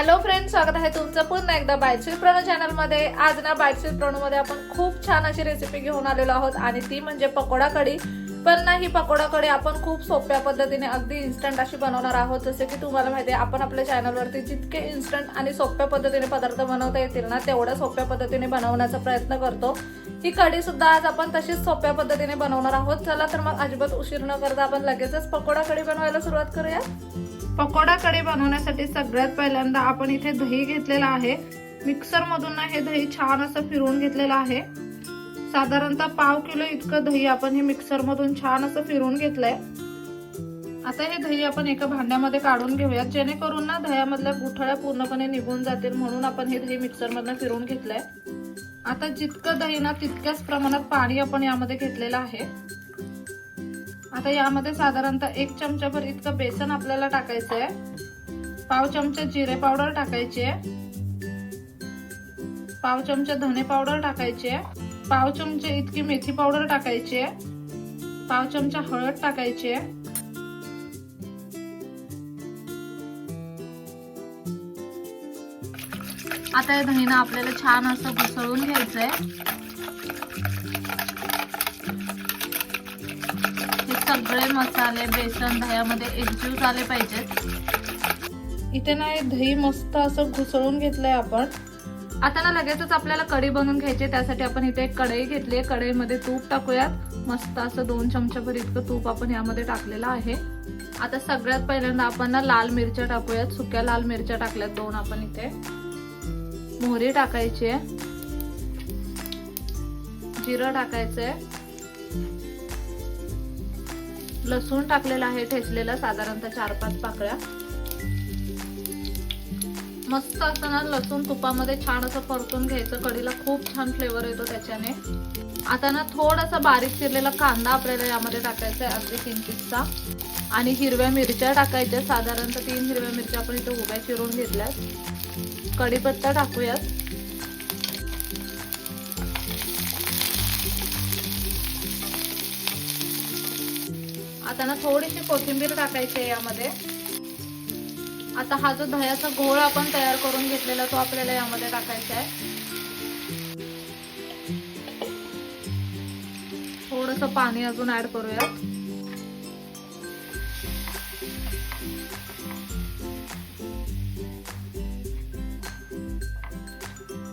Hello friend स्वागत आहे तुमचं पुन्हा एकदा बायचिल प्रणू चॅनलमध्ये. आज ना बायचिल प्रणू मध्ये आपण खूप छान अशी रेसिपी घेऊन आलेलो आहोत आणि ती म्हणजे पकोडा कढी. पण ना ही पकोडा कढी आपण खूप सोप्या पद्धतीने अगदी इन्स्टंट अशी बनवणार आहोत. जसे की तुम्हाला माहिती आहे आपण आपल्या चॅनलवरती जितके इन्स्टंट आणि सोप्या पद्धतीने पदार्थ बनवता येतील ना तेवढ्या सोप्या पद्धतीने बनवण्याचा प्रयत्न करतो. ही कढी सुद्धा आज आपण तशीच सोप्या पद्धतीने बनवणार आहोत. चला तर मग अजिबात उशीर न करता आपण लगेचच पकोडा कढी बनवायला सुरुवात करूया. पकोडा कढी बनवण्यासाठी सगळ्यात पहिल्यांदा आपण इथे दही घेतलेलं आहे. मिक्सर मधून ना हे दही छान असं फिरवून घेतलेलं आहे. साधारणतः पाव किलो इतकं दही आपण हे मिक्सर मधून छान असं फिरवून घेतलंय. आता हे दही आपण एका भांड्यामध्ये काढून घेऊयात. जेणेकरून ना दह्यामधल्या गुठळ्या पूर्णपणे निघून जातील म्हणून आपण हे दही मिक्सर मधनं फिरवून घेतलंय. आता जितकं दही ना तितक्याच प्रमाणात पाणी आपण यामध्ये घेतलेलं आहे. आता यामध्ये साधारणतः एक चमचाभर इतकं बेसन आपल्याला टाकायचं आहे पाव चमचा जिरे पावडर टाकायची आहे. पाव चमचा धने पावडर टाकायची आहे. पाव चमचे इतकी मेथी पावडर टाकायची आहे. पाव चमचा हळद टाकायची आहे. आता या दहीनं आपल्याला छान असं घुसळून घ्यायचंय. सगळे मसाले बेसन दह्यामध्ये एकजीव झाले पाहिजेत इथे ना हे दही मस्त असं घुसळून घेतलंय आपण. आता ना लगेचच आपल्याला कढी बनवून घ्यायची आहे. त्यासाठी आपण इथे एक कढई घेतली आहे. कढईमध्ये तूप टाकूयात. मस्त असं दोन चमचाभर इतकं तूप आपण यामध्ये टाकलेलं आहे. आता सगळ्यात पहिल्यांदा आपण ना लाल मिरच्या टाकूयात. सुक्या लाल मिरच्या टाकल्यात दोन आपण इथे. मोहरी टाकायची आहे. जिरं टाकायचंय लसूण टाकलेला आहे ठेचलेला साधारणतः चार पाच पाकळ्या. मस्त असताना ना लसूण तुपामध्ये छान असं परतून घ्यायचं. कढीला खूप छान फ्लेवर येतो त्याच्याने. आता ना थोडासा बारीक चिरलेला कांदा आपल्याला यामध्ये टाकायचा आहे अगदी किंचितचा आणि हिरव्या मिरच्या टाकायच्या. साधारणतः तीन हिरव्या मिरच्या आपण इथे उभ्या चिरून घेतल्यात. कढीपत्ता टाकूयात. आता थोडीशी कोथिंबीर टाकायची आहे यामध्ये. आता हा जो दह्याचा घोळ आपण तयार करून घेतलेला तो आपल्याला यामध्ये टाकायचा आहे. थोडस पाणी अजून ऍड करूयात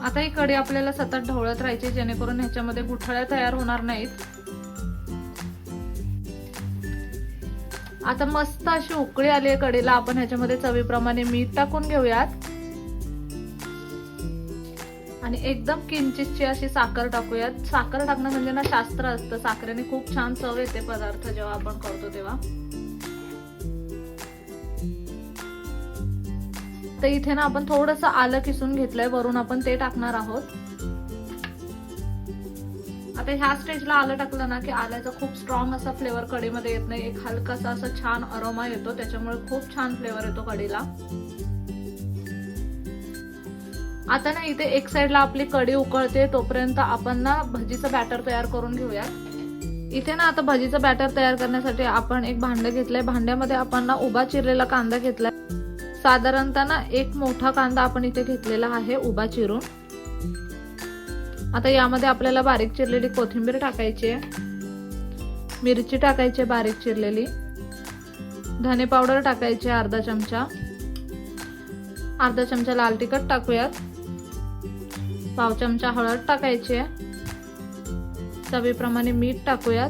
आता ही कढी आपल्याला सतत ढवळत राहायची जेणेकरून ह्याच्यामध्ये गुठळ्या तयार होणार नाहीत. आता मस्त अशी उकळी आली आहे आपण ह्याच्यामध्ये चवीप्रमाणे मीठ टाकून घेऊयात. आणि एकदम किंचितची अशी साखर टाकूयात. साखर टाकणं म्हणजे ना शास्त्र असतं. साखरेने खूप छान चव येते पदार्थ जेव्हा आपण करतो तेव्हा. तर इथे ना आपण थोडस आलं किसून घेतलंय. वरून आपण ते टाकणार आहोत. आता ह्या स्टेजला आलं टाकलं ना की आल्याचा खूप स्ट्रॉंग असा फ्लेवर कढीमध्ये येत नाही. एक हलकासा असा छान अरोमा येतो. त्याच्यामुळे खूप छान फ्लेवर येतो कढीला. आता ना इथे एक साइडला आपली कढी उकळते. तोपर्यंत आपण ना भजीचं बॅटर तयार करून घेऊया. इथे ना आता भजीचं बॅटर तयार करण्यासाठी आपण एक भांडं घेतलंय. भांड्यामध्ये आपण ना उभा चिरलेला कांदा घेतलाय. साधारणतः ना एक मोठा कांदा आपण इथे घेतलेला आहे उभा चिरून. आता यामध्ये आपल्याला बारीक चिरलेली कोथिंबीर टाकायची आहे. मिरची टाकायची आहे बारीक चिरलेली. धने पावडर टाकायची आहे अर्धा चमचा. अर्धा चमचा लाल तिखट टाकूयात. पाव चमचा हळद टाकायची आहे. चवीप्रमाणे मीठ टाकूयात.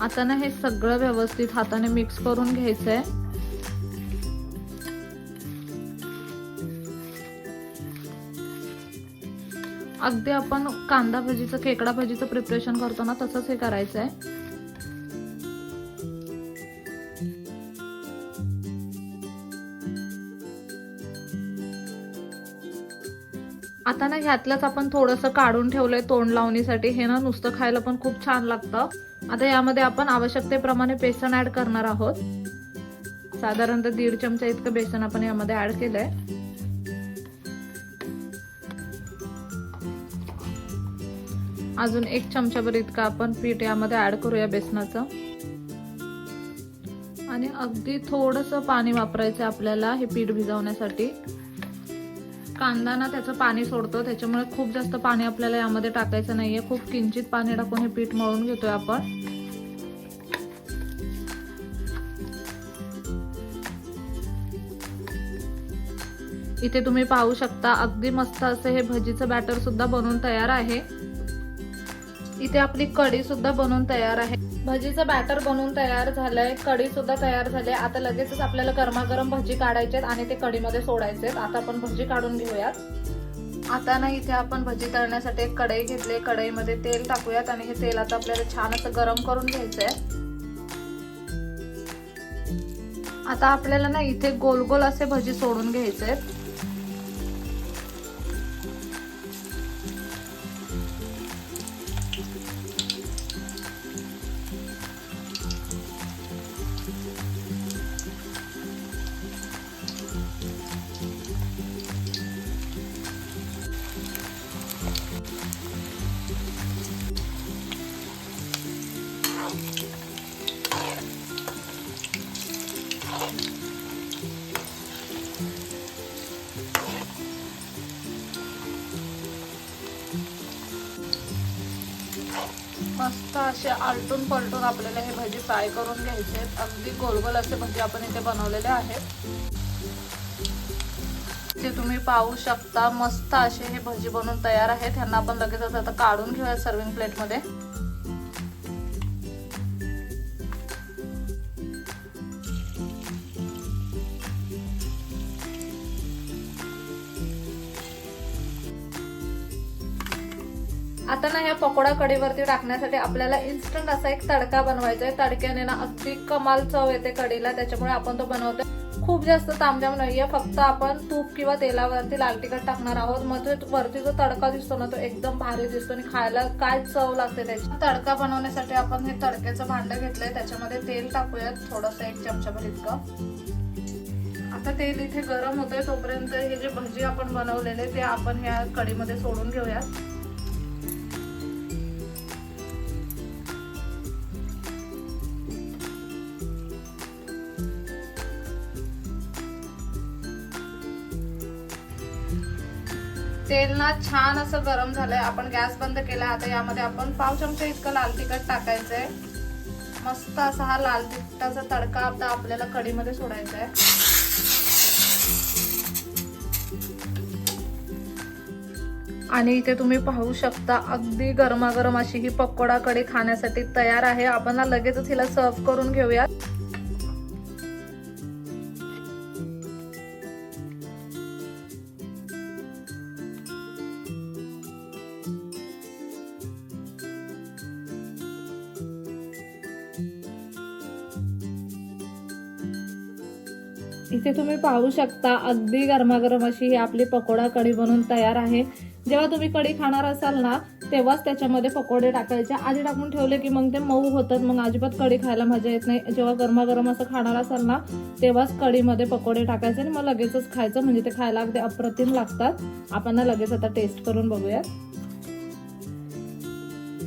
आता ना हे सगळं व्यवस्थित हाताने मिक्स करून घ्यायचं आहे अगदी आपण कांदा भजीचं खेकडा भजीचं प्रिपरेशन करतो ना तसंच हे करायचं आहे आता ना ह्यातलंच आपण थोडंसं काढून ठेवलंय तोंड लावणीसाठी. हे ना नुसतं खायला पण खूप छान लागतं. आता यामध्ये आपण आवश्यकतेप्रमाणे बेसन ऍड करणार आहोत. साधारणतः दीड चमचा इतकं बेसन आपण यामध्ये ऍड केलंय. अजून एक चमचाभर इतकं आपण पीठ यामध्ये ऍड करूया बेसनाचं. आणि अगदी थोडंसं पाणी वापरायचं आपल्याला हे पीठ भिजवण्यासाठी. कांदा ना त्याचं पाणी सोडतो त्याच्यामुळे खूप जास्त पाणी आपल्याला यामध्ये टाकायचं नाहीये. खूप किंचित पाणी टाकून हे पीठ मळून घेतोय आपण. इथे तुम्ही पाहू शकता अगदी मस्त असं हे भजीचं बॅटर सुद्धा बनवून तयार आहे. इथे आपली कढी सुद्धा बनवून तयार आहे. भजीचं बॅटर बनवून तयार झालंय. कढी सुद्धा तयार झाली आहे. आता लगेचच आपल्याला गरमागरम भजी काढायचे आहेत आणि ते कढीमध्ये सोडायचे आहेत. आता आपण भजी काढून घेऊयात. आता ना इथे आपण भजी तळण्यासाठी एक कढई घेतली कढईमध्ये तेल टाकूयात आणि हे तेल आता आपल्याला छान असं गरम करून घ्यायचंय आता आपल्याला ना इथे गोल गोल असे भजी सोडून घ्यायचे आहेत. असे आलटून पलटून आपल्याला हे भजी फ्राय करून घ्यायचे आहेत. अगदी गोलगोल असे भजी आपण इथे बनवलेले आहेत. ते तुम्ही पाहू शकता मस्त असे हे भजी बनवून तयार आहेत. ह्यांना आपण लगेचच आता काढून घेऊया सर्विंग प्लेटमध्ये आता ना ह्या पकोडा कढीवरती टाकण्यासाठी आपल्याला इन्स्टंट असा एक तडका बनवायचा आहे तडक्याने ना अगदी कमाल चव येते कढीला त्याच्यामुळे आपण तो बनवतोय. खूप जास्त तामजाम नाहीये फक्त आपण तूप किंवा तेलावरती लाल तिखट टाकणार आहोत. मग वरती जो तडका दिसतो ना तो एकदम भारी दिसतो आणि खायला काय चव लागते त्याची. तडका बनवण्यासाठी आपण हे तडक्याचं भांड घेतलंय त्याच्यामध्ये तेल टाकूयात थोडस एक चमचाभर इतकं. आता तेल इथे गरम होतंय तोपर्यंत हे जे भजी आपण बनवलेले ते आपण ह्या कढीमध्ये सोडून घेऊयात. तेल ना छान असं गरम झालंय. आपण गॅस बंद केला. आता यामध्ये आपण पाव चमचा इतकं लाल तिखट टाकायचंय. मस्त असा हा लाल तिखटाचा तडका आता आपल्याला कढीमध्ये सोडायचा आहे आणि इथे तुम्ही पाहू शकता अगदी गरमागरम अशी ही पकोडा कढी खाण्यासाठी तयार आहे. आपण लगेचच हिला सर्व करून घेऊया इथे तुम्ही पाहू शकता अगदी गरमागरम अशी ही आपली पकोडा कढी बनवून तयार आहे. जेव्हा तुम्ही कढी खाणार असाल ना तेव्हाच त्याच्यामध्ये पकोडे टाकायचे. आधी टाकून ठेवले की मग ते मऊ होतात मग अजिबात कढी खायला मजा येत नाही. जेव्हा गरमागरम असं खाणार असाल ना तेव्हाच कढीमध्ये पकोडे टाकायचे आणि मग लगेचच खायचं. म्हणजे ते खायला अगदी अप्रतिम लागतात. आपण ना लगेच आता टेस्ट करून बघूयात.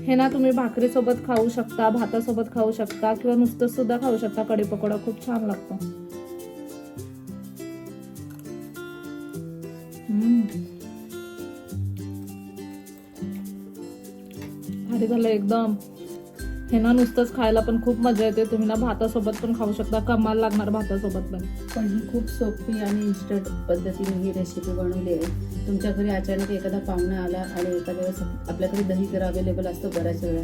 हे ना तुम्ही भाकरीसोबत खाऊ शकता भातासोबत खाऊ शकता किंवा नुसतं सुद्धा खाऊ शकता. कढी पकोडा खूप छान लागतो. भारी झालं एकदम. हे ना नुसतंच खायला पण खूप मजा येते. तुम्ही ना भातासोबत पण खाऊ शकता. कमाल लागणार भातासोबत पण. पण ही खूप सोपी आणि इन्स्टंट पद्धतीने ही रेसिपी बनवली आहे. तुमच्या घरी अचानक एखादा पाहुणा आला आणि एखाद्या वेळेस आपल्याकडे दही तर अवेलेबल असतो बऱ्याच वेळा.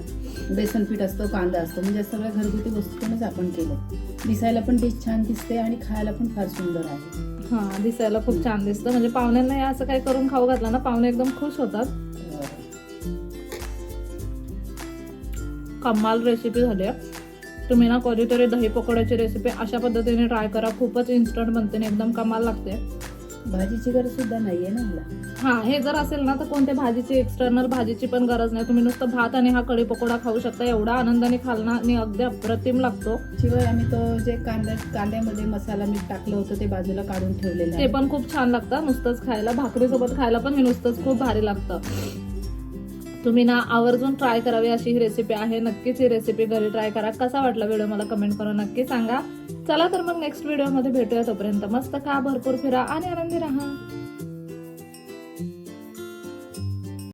बेसन पीठ असतो कांदा असतो. म्हणजे सगळ्या घरगुती वस्तूतूनच आपण केलं. दिसायला पण डिश छान दिसते आणि खायला पण फार सुंदर आहे. हा दिसायला खूप छान दिसतं. म्हणजे पाहुण्यांना हे असं काही करून खाऊ घातलं ना पाहुणे एकदम खुश होतात. कमाल रेसिपी झाली आहे. तुम्ही ना कधीतरी दही पकोड्याची रेसिपी अशा पद्धतीने ट्राय करा. खूपच इन्स्टंट बनते आणि एकदम कमाल लागते. भाजीची गरज सुद्धा नाहीये ना मला. हा हे जर असेल ना तर कोणत्या भाजीची एक्सटर्नल भाजीची पण गरज नाही. तुम्ही नुसतं भात आणि हा कढी पकोडा खाऊ शकता. एवढा आनंदाने खालना आणि अगदी अप्रतिम लागतो. शिवाय आम्ही तो जे कांदा कांद्यामध्ये मसाला मीठ टाकलं होतं ते बाजूला काढून ठेवलेलं ते आहे. पण खूप छान लागतं. नुसतंच खायला भाकरीसोबत खायला पण हे नुसतंच खूप भारी लागतं. तुम्ही ना आवर्जून ट्राय करावी अशी ही रेसिपी आहे. नक्कीच ही रेसिपी घरी ट्राय करा. कसा वाटला व्हिडिओ मला कमेंट करून नक्की सांगा. चला तर मग नेक्स्ट व्हिडिओमध्ये भेटूया तोपर्यंत. मस्त खा भरपूर फिरा आणि आनंदी राहा.